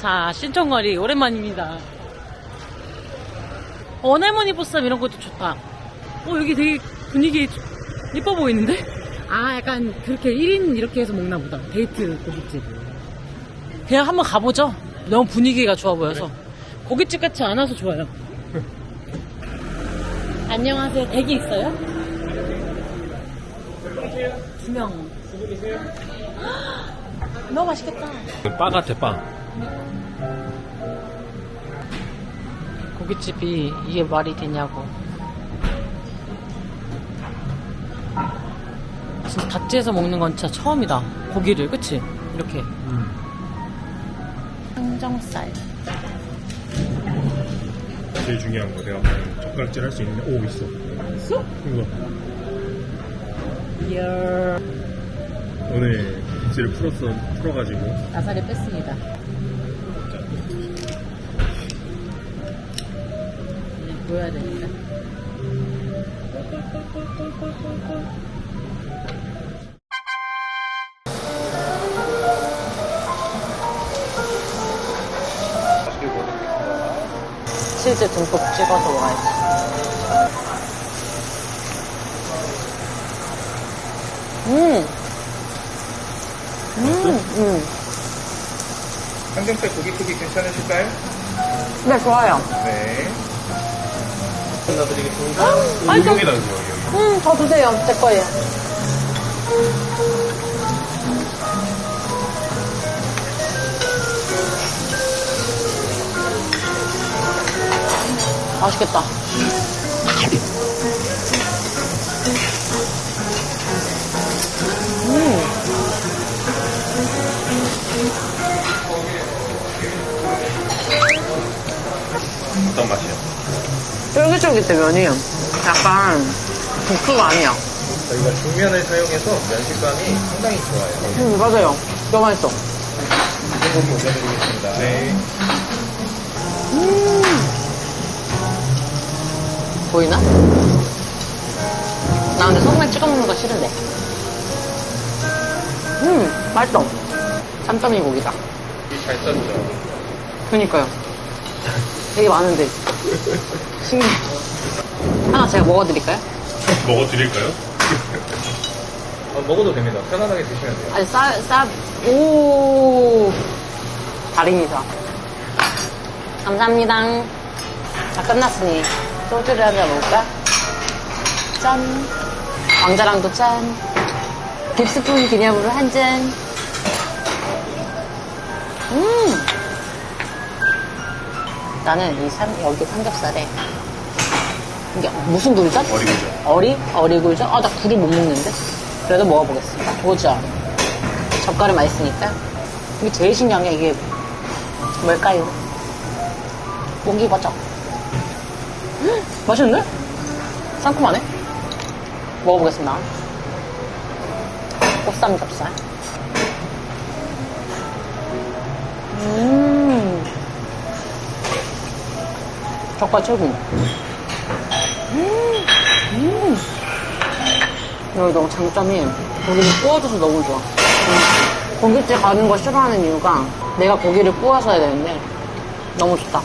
자, 신청거리 오랜만입니다. 원할머니 보쌈 이런 것도 좋다. 어, 여기 되게 분위기 예뻐 보이는데? 아, 약간 그렇게 1인 이렇게 해서 먹나 보다. 데이트 고깃집. 그냥 한번 가보죠. 너무 분위기가 좋아 보여서. 고깃집 같지 않아서 좋아요. 안녕하세요. 대기 있어요? 두 명. 너무 맛있겠다. 바 같아, 바. 고깃집이 이게 말이 되냐고. 진짜 다찌에서 먹는 건 진짜 처음이다. 고기를, 그치? 이렇게. 항정살. 제일 중요한 거 내가 젓가락질 할 수 있는 오 있어. 있어? 이거 이야. 오늘 빗질을 풀었어 풀어가지고 아사리 뺐습니다. 보여야 되니까. 치즈 듬뿍 찍어서 먹어야지. 음! 음! 음! 삼겹살 고기 크기 괜찮으실까요? 네, 좋아요. 네. 여기다 주세요 여기. 음, 더 드세요. 제 거예요. 맛있겠다. 음. 어떤 맛이요? 쫄깃쫄깃해, 면이. 약간, 국수가 아니야. 저희가 중면을 사용해서 면식감이 상당히 좋아요. 음, 맞아요. 너무 맛있어. 고기 올려드리겠습니다. 네. 보이나? 나 근데 소금에 찍어 먹는 거 싫은데. 음, 맛있어. 삼점이 고기다. 잘 썼죠. 그니까요. 되게 많은데. 신기해. 하나 제가 먹어드릴까요? 먹어드릴까요? 어, 먹어도 됩니다. 편안하게 드시면 돼요. 아니, 쌀, 쌀, 오. 달인이다. 감사합니다. 자, 끝났으니 소주를 한 잔 먹을까? 짠. 왕자랑도 짠. 깁스푼 기념으로 한 잔. 음. 나는 이 삼, 여기 삼겹살에 이게 무슨 굴전? 어리굴전. 어리? 어리굴전? 아, 나 굴을 못 먹는데? 그래도 먹어보겠습니다. 보자. 젓갈이 맛있으니까. 이게 제일 신기한 게 이게 뭘까요? 고기. 헉, 맛있는데? 상큼하네? 먹어보겠습니다. 꽃삼겹살. 음. 젓갈 최고. 음. 음. 여기 너무 장점이 고기를 구워줘서 너무 좋아. 음, 고깃집 가는 거 싫어하는 이유가 내가 고기를 구워서 해야 되는데 너무 좋다.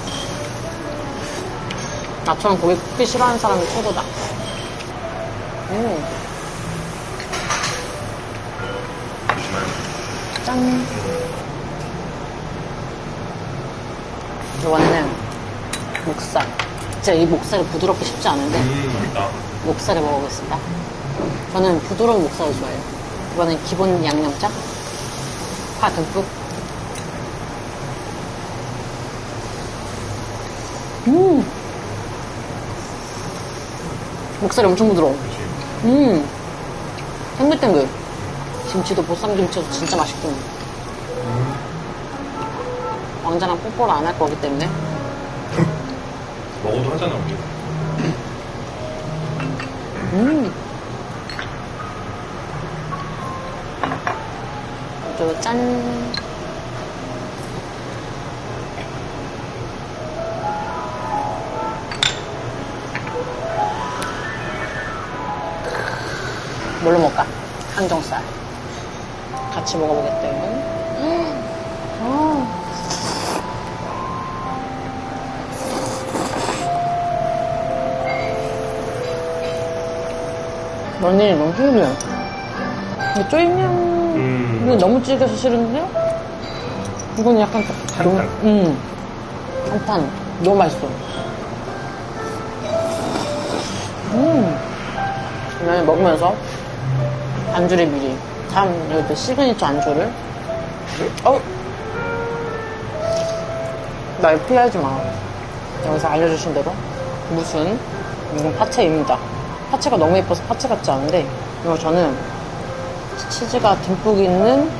나처럼 고기 굽기 싫어하는 사람이 최고다. 음. 짠. 이거는 목살. 진짜 이 목살이 부드럽게 쉽지 않은데 음 맛있다. 목살을 먹어보겠습니다. 저는 부드러운 목살을 좋아해요. 이거는 기본 양념장, 파 듬뿍. 음! 목살이 엄청 부드러워. 음! 탱글탱글. 김치도 보쌈김치도 진짜 맛있군. 왕자랑 뽀뽀를 안 할 거기 때문에. 먹어도 하잖아 우리. 음. 또 짠. 뭘로 먹을까? 항정살. 같이 먹어보겠대 면이 너무 싱거워. 근데 쪼임면은 음. 너무 질겨서 싫은데? 이건 약간 좀. 한탄. 너무- 음. 한탄. 너무 맛있어. 음. 면 먹으면서 안주를 미리. 다음, 여기 시그니처 안주를. 어? 날 피하지 마. 여기서 알려주신 대로. 무슨? 이건 파채입니다. 파채가 너무 예뻐서 파채 같지 않은데, 이거 저는 치즈가 듬뿍 있는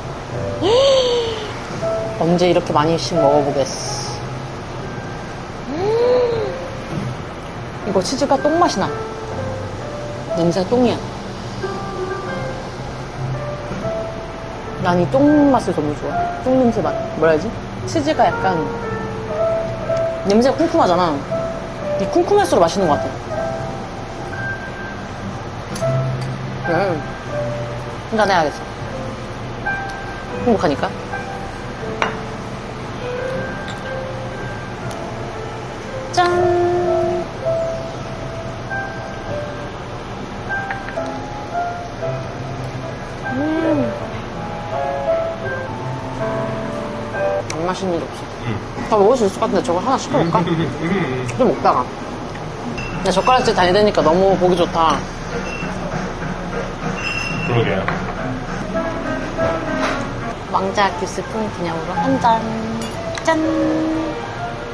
언제 이렇게 많이씩 먹어보겠어. 음. 이거 치즈가 똥맛이 나. 냄새가 똥이야. 난 이 똥맛을 너무 좋아. 똥 냄새 맛. 뭐라 해야지? 치즈가 약간 냄새가 쿰쿰하잖아. 이 쿰쿰할수록 맛있는 것 같아. 음. 한잔 해야겠어. 행복하니까. 짠! 음. 안 맛있는 일 없어. 음. 다 먹을 수 있을 것 같은데 저거 하나 시켜볼까? 음. 좀 먹다가. 근데 젓가락질 다니다니까 너무 보기 좋다. 그러게요. 왕자 기스푼 기념으로 한 잔. 짠!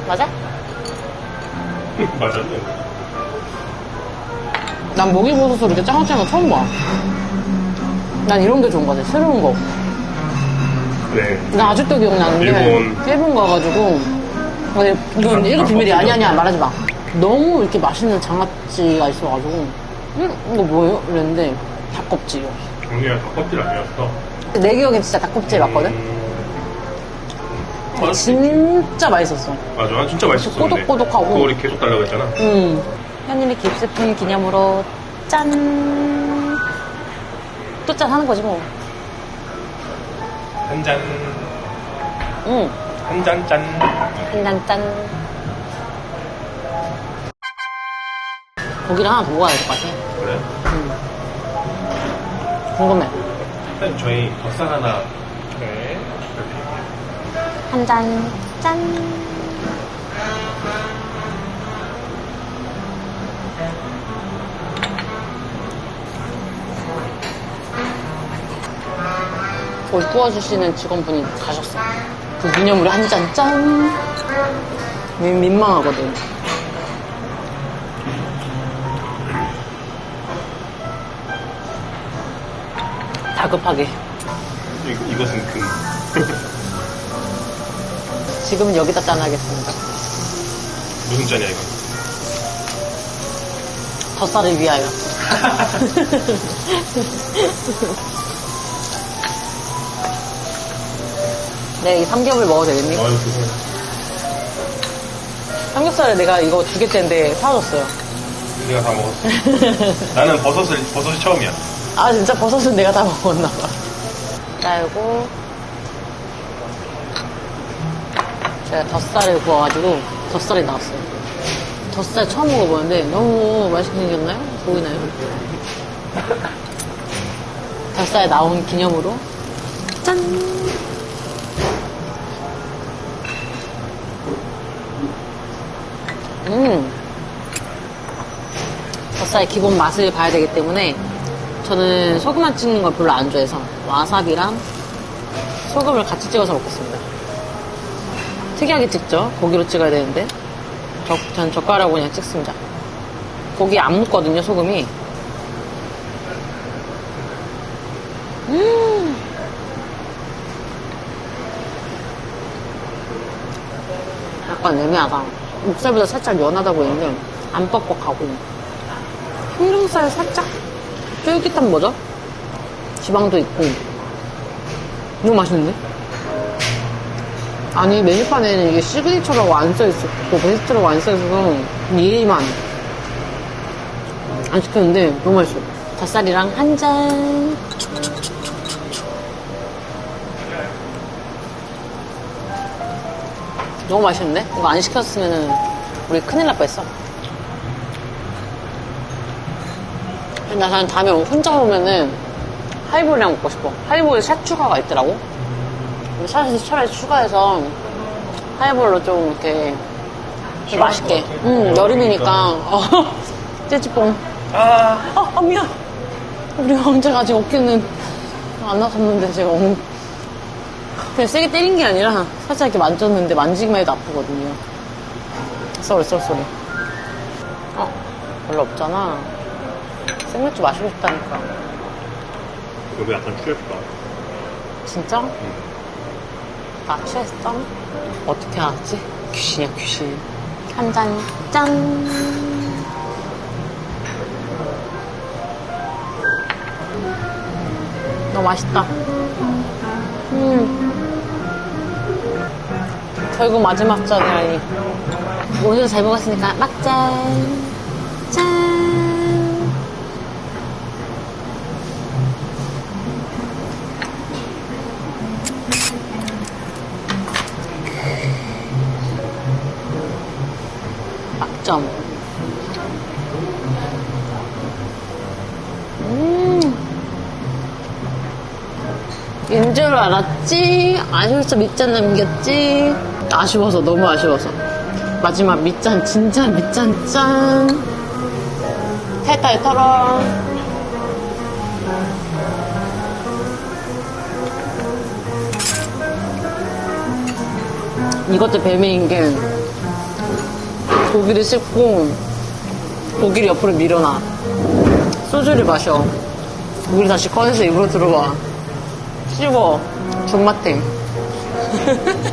맞아? 맞았네. 난 목이버섯을 이렇게 짱짱한 거 처음 봐. 난 이런 게 좋은 거 같아. 새로운 거. 네. 나 아직도 기억나는데. 일본. 일본 가가지고. 아니, 이건 일본 비밀이 아니, 아니야. 말하지 마. 너무 이렇게 맛있는 장아찌가 있어가지고. 음, 이거 뭐예요? 이랬는데. 닭껍질이요. 언니가 닭껍질 아니었어. 내 기억엔 진짜 닭껍질 맞거든? 음. 맛있지. 진짜 맛있었어. 맞아, 난 진짜 맛있었어. 근데. 꼬독꼬독하고. 그거 우리 계속 달라고 했잖아. 음. 현일이 깁스푼 기념으로 짠. 또 짠 하는 거지 뭐. 한 잔, 응. 한잔 짠. 한 잔 짠. 고기를 하나 더 먹어야 될 것 같아. 그래? 궁금해. 일단 저희 덧살 하나. 네. 이렇게. 한 잔, 짠. 거기 구워주시는 직원분이 가셨어. 그 기념으로 한 잔, 짠. 민- 민망하거든. 다급하게. 이, 이것은 금. 지금은 여기다 짠하겠습니다. 무슨 잔이야, 이건? 덧살을 위하여. 네, 이 삼겹을 먹어도 되겠니? 드세요. 삼겹살을 내가 이거 두 개째인데 사줬어요. 내가 다 먹었어. 나는 버섯을, 버섯이 처음이야. 아, 진짜 버섯은 내가 다 먹었나봐. 그리고 제가 덧살을 구워가지고 덧살이 나왔어요. 덧살 처음 먹어보는데 너무 맛있게 생겼나요? 보이나요? 덧살 나온 기념으로 짠! 음. 덧살의 기본 맛을 봐야 되기 때문에 저는 소금만 찍는 걸 별로 안 좋아해서 와사비랑 소금을 같이 찍어서 먹겠습니다. 특이하게 찍죠? 고기로 찍어야 되는데 저, 전 젓가락으로 그냥 찍습니다. 고기 안 묻거든요, 소금이. 음. 약간 애매하다. 목살보다 살짝 연하다 보이는데 안 뻑뻑하고 항정살 살짝 쫄깃한 뭐죠? 지방도 있고 너무 맛있는데? 아니 메뉴판에는 이게 시그니처라고 안 써있었고 베스트라고 안 써있어서 이만 안 시켰는데 너무 맛있어 닭살이랑 한잔 너무 맛있는데? 이거 안 시켰으면 우리 큰일 날 뻔했어 나 그냥 다음에 혼자 오면은 하이볼이랑 먹고 싶어. 하이볼에 샷 추가가 있더라고. 샷을 차라리 추가해서 하이볼로 좀 이렇게 좀 맛있게. 응, 여름이니까. 어, 찌찌뽕. 아, 아, 아, 미안. 우리 왕자가 아직 어깨는 안 나섰는데 제가 너무 그냥 세게 때린 게 아니라 살짝 이렇게 만졌는데 만지기만 해도 아프거든요. 쏘리, 쏘리, 쏘리. 어, 별로 없잖아. 생맥주 마시고 싶다니까. 여기 약간 취했다. 진짜? 나 취했어? 어떻게 알았지? 귀신이야, 귀신. 한 잔, 짠! 너무 맛있다. 음. 결국 마지막 잔이라니. 오늘 잘 먹었으니까 막잔. 짠. 막점. 음. 인 줄 알았지? 아쉬워서 밑잔 남겼지? 아쉬워서, 너무 아쉬워서. 마지막 밑잔, 진짜 밑잔 짠. 탈탈 털어. 이것도 배매인 게, 고기를 씹고, 고기를 옆으로 밀어놔. 소주를 마셔. 고기를 다시 꺼내서 입으로 들어와. 씹어. 존맛탱.